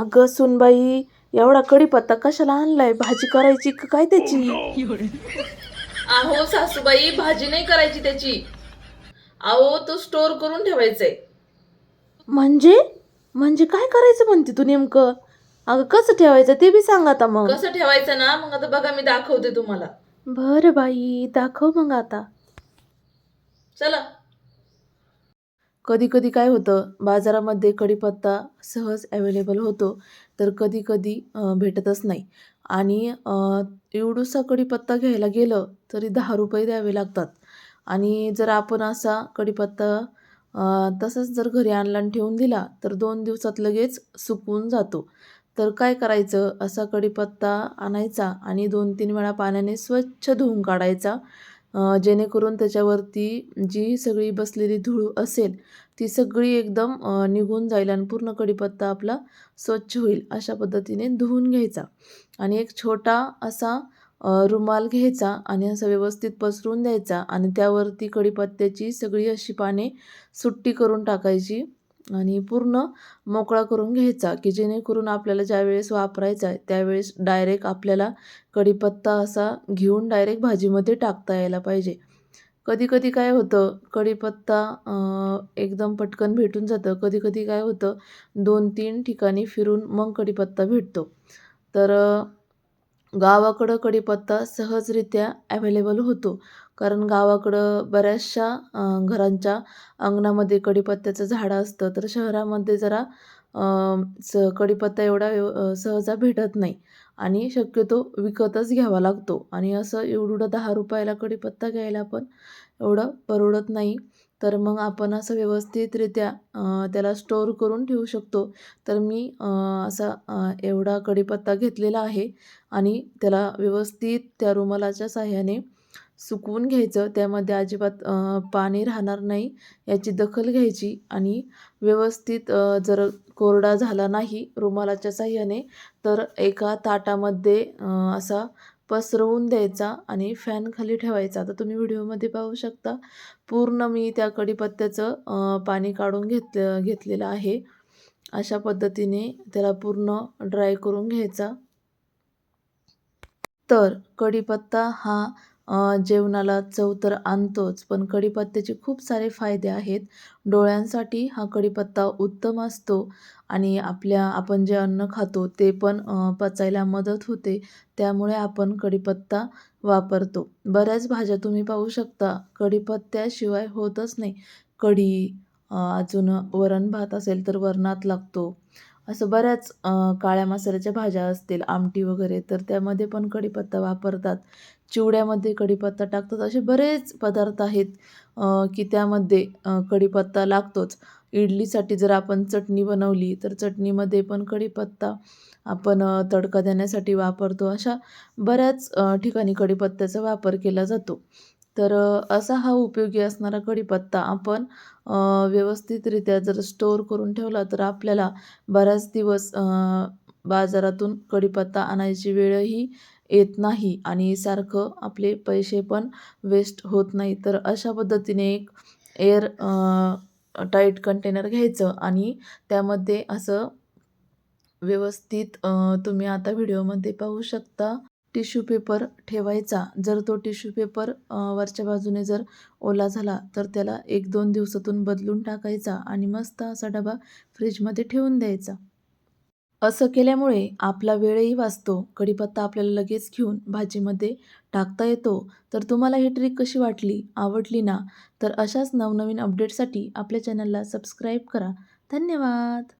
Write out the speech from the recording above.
अगं सुनबाई एवढा कढीपत्ता कशाला आणलाय? भाजी करायची का काय त्याची? अहो सासूबाई भाजी नाही करायची त्याची. अहो तो स्टोर करून ठेवायचंय. म्हणजे? म्हणजे काय करायचं म्हणते तू नेमकं? अगं कसं ठेवायचं ते बी सांग आता मग. कसं ठेवायचं ना? मग आता बघा मी दाखवते तुम्हाला. बरं बाई दाखव मग आता. चला. कधी कधी काय होतं बाजारामध्ये कढीपत्ता सहज अवेलेबल होतो तर कधी कधी भेटतच नाही. आणि एवढूसा कढीपत्ता घ्यायला गेलं तरी दहा रुपये द्यावे लागतात. आणि जर आपण असा कढीपत्ता तसंच जर घरी आणला आणि ठेवून दिला तर दोन दिवसात लगेच सुकून जातो. तर काय करायचं? असा कढीपत्ता आणायचा आणि दोन तीन वेळा पाण्याने स्वच्छ धुवून काढायचा. जेणेकरून त्याच्यावरती जी सगळी बसलेली धूळ असेल ती सगळी एकदम निघून जाईल आणि पूर्ण कढीपत्ता आपला स्वच्छ होईल अशा पद्धतीने धुवून घ्यायचा. आणि एक छोटा असा रुमाल घ्यायचा आणि असं व्यवस्थित पसरून द्यायचा आणि त्यावरती कढीपत्त्याची सगळी अशी पाने सुट्टी करून टाकायची. आणि पूर्ण मोकळा करून घ्यायचा की जेणेकरून आपल्याला ज्यावेळेस वापरायचा आहे त्यावेळेस डायरेक्ट आपल्याला कढीपत्ता असा घेऊन डायरेक्ट भाजीमध्ये टाकता यायला पाहिजे. कधी कधी काय होतं कढीपत्ता एकदम पटकन भेटून जातं. कधी कधी काय होतं दोन तीन ठिकाणी फिरून मग कढीपत्ता भेटतो. तर गावाकडं कढीपत्ता सहजरित्या ॲवेलेबल होतो. कारण गावाकडं बऱ्याचशा घरांच्या अंगणामध्ये कढीपत्त्याचं झाडं असतं. तर शहरामध्ये जरा स कढीपत्ता एवढा व्यव सहजा भेटत नाही. आणि शक्यतो विकतच घ्यावा लागतो. आणि असं एवढं दहा रुपयाला कढीपत्ता घ्यायला पण एवढं परवडत नाही. तर मग आपण असं व्यवस्थितरित्या त्याला स्टोअर करून ठेवू शकतो. तर मी असा एवढा कढीपत्ता घेतलेला आहे आणि त्याला व्यवस्थित त्या रुमालाच्या साह्याने सुकवून घ्यायचं. त्यामध्ये अजिबात पाणी राहणार नाही याची दखल घ्यायची आणि व्यवस्थित जर कोरडा झाला नाही रुमालाच्या साह्याने तर एका ताटामध्ये असा पसरवून द्यायचा आणि फॅन खाली ठेवायचा. आता तुम्ही व्हिडिओमध्ये पाहू शकता पूर्ण मी त्या कढीपत्त्याचं पाणी काढून घेत घेतलेलं आहे. अशा पद्धतीने त्याला पूर्ण ड्राय करून घ्यायचा. तर कढीपत्ता हा जेवणाला चव तर आणतोच पण कढीपत्त्याचे खूप सारे फायदे आहेत. डोळ्यांसाठी हा कढीपत्ता उत्तम असतो आणि आपल्या आपण जे अन्न खातो ते पण पचायला मदत होते. त्यामुळे आपण कढीपत्ता वापरतो. बऱ्याच भाज्या तुम्ही पाहू शकता. कढीपत्त्याशिवाय होतच नाही. कढी अजून वरण भात असेल तर वरणात लागतो. असं बऱ्याच काळ्या मसाल्याच्या भाज्या असतील आमटी वगैरे तर त्यामध्ये पण कढीपत्ता वापरतात. चिवड्यामध्ये कढीपत्ता टाकतात. असे बरेच पदार्थ आहेत की त्यामध्ये कढीपत्ता लागतोच. इडलीसाठी जर आपण चटणी बनवली तर चटणीमध्ये पण कढीपत्ता आपण तडका देण्यासाठी वापरतो. अशा बऱ्याच ठिकाणी कढीपत्त्याचा वापर केला जातो. तर असा हा उपयोगी असणारा कढीपत्ता आपण व्यवस्थितरित्या जर स्टोअर करून ठेवला तर आपल्याला बराच दिवस बाजारातून कढीपत्ता आणायची वेळही येत नाही आणि सारखं आपले पैसे पण वेस्ट होत नाही. तर अशा पद्धतीने एक एअर टाईट कंटेनर घ्यायचं आणि त्यामध्ये असं व्यवस्थित तुम्ही आता व्हिडिओमध्ये पाहू शकता. टिश्यू पेपर ठेवायचा. जर तो टिश्यू पेपर वरच्या बाजूने जर ओला झाला तर त्याला एक दोन दिवसातून बदलून टाकायचा आणि मस्त असा डबा फ्रीजमध्ये ठेवून द्यायचा. असं केल्यामुळे आपला वेळही वाचतो. कढीपत्ता आपल्याला लगेच घेऊन भाजीमध्ये टाकता येतो. तर तुम्हाला ही ट्रिक कशी वाटली आवडली ना? तर अशाच नवनवीन अपडेटसाठी आपल्या चॅनलला सबस्क्राईब करा. धन्यवाद!